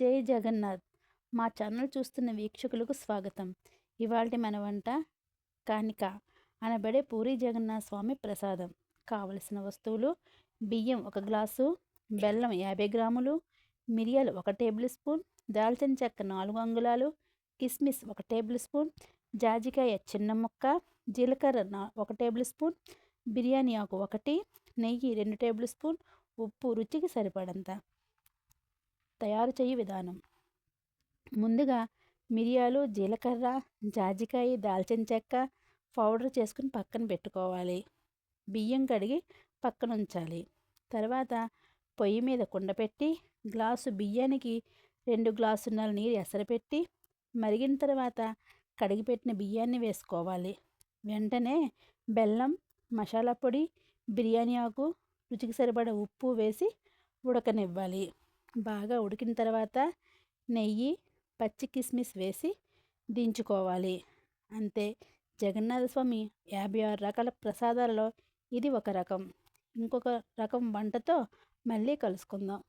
జై జగన్నాథ్. మా ఛానల్ చూస్తున్న వీక్షకులకు స్వాగతం. ఇవాళ మన వంట కానిక అనబడే పూరి జగన్నాథ స్వామి ప్రసాదం. కావలసిన వస్తువులు బియ్యం ఒక గ్లాసు బెల్లం యాభై గ్రాములు మిరియాలు ఒక టేబుల్ స్పూన్ దాల్చిన చెక్క నాలుగు అంగుళాలు కిస్మిస్ ఒక టేబుల్ స్పూన్ జాజికాయ చిన్న ముక్క జీలకర్ర నా ఒక టేబుల్ స్పూన్ బిర్యానీ ఆకు ఒకటి నెయ్యి రెండు టేబుల్ స్పూన్ ఉప్పు రుచికి సరిపడంత. తయారు చేయు విధానం. ముందుగా మిరియాలు జీలకర్ర జాజికాయ దాల్చిన చెక్క పౌడర్ చేసుకుని పక్కన పెట్టుకోవాలి. బియ్యం కడిగి పక్కన ఉంచాలి. తర్వాత పొయ్యి మీద కుండ పెట్టి గ్లాసు బియ్యానికి రెండు గ్లాసున్నర నీరు ఎసరపెట్టి మరిగిన తర్వాత కడిగిపెట్టిన బియ్యాన్ని వేసుకోవాలి. వెంటనే బెల్లం మసాలా పొడి బిర్యానీ ఆకు రుచికి సరిపడ ఉప్పు వేసి ఉడకనివ్వాలి. బాగా ఉడికిన తర్వాత నెయ్యి పచ్చి కిస్మిస్ వేసి దించుకోవాలి. అంతే. జగన్నాథ స్వామి యాభై ఆరు రకాల ప్రసాదాలలో ఇది ఒక రకం. ఇంకొక రకం వంటతో మళ్ళీ కలుసుకుందాం.